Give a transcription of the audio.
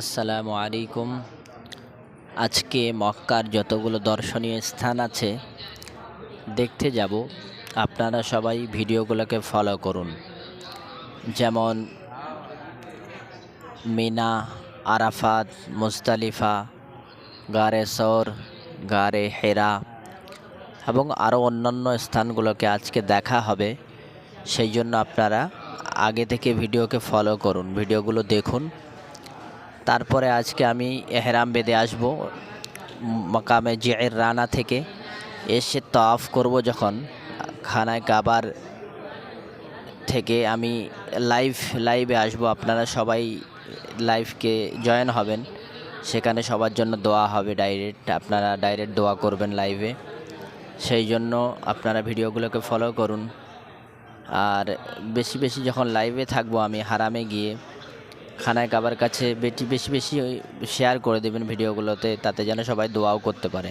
আসসালামু আলাইকুম। আজকে মক্কার যতগুলো দর্শনীয় স্থান আছে, দেখতে যাব। আপনারা সবাই ভিডিওগুলোকে ফলো করুন। যেমন মিনা, আরাফাত মুস্তালিফা গারে সৌর, গারে হেরা এবং আরও অন্যান্য স্থানগুলোকে আজকে দেখা হবে। সেই জন্য আপনারা আগে থেকে ভিডিওকে ফলো করুন, ভিডিওগুলো দেখুন। তারপরে আজকে আমি এহরাম বেঁধে আসব, মকামে জিয়ের রানা থেকে। এসে তফ করব যখন, খানায় কাবার থেকে আমি লাইভ, লাইভে আসব। আপনারা সবাই লাইভকে জয়েন হবেন, সেখানে সবার জন্য দোয়া হবে ডাইরেক্ট আপনারা ডাইরেক্ট দোয়া করবেন লাইভে। সেই জন্য আপনারা ভিডিওগুলোকে ফলো করুন। আর বেশি বেশি যখন লাইভে থাকব আমি হারামে গিয়ে খানায় কাবার কাছে বেশি বেশি বেশি শেয়ার করে দেবেন ভিডিওগুলোতে, তাতে যেন সবাই দোয়াও করতে পারে।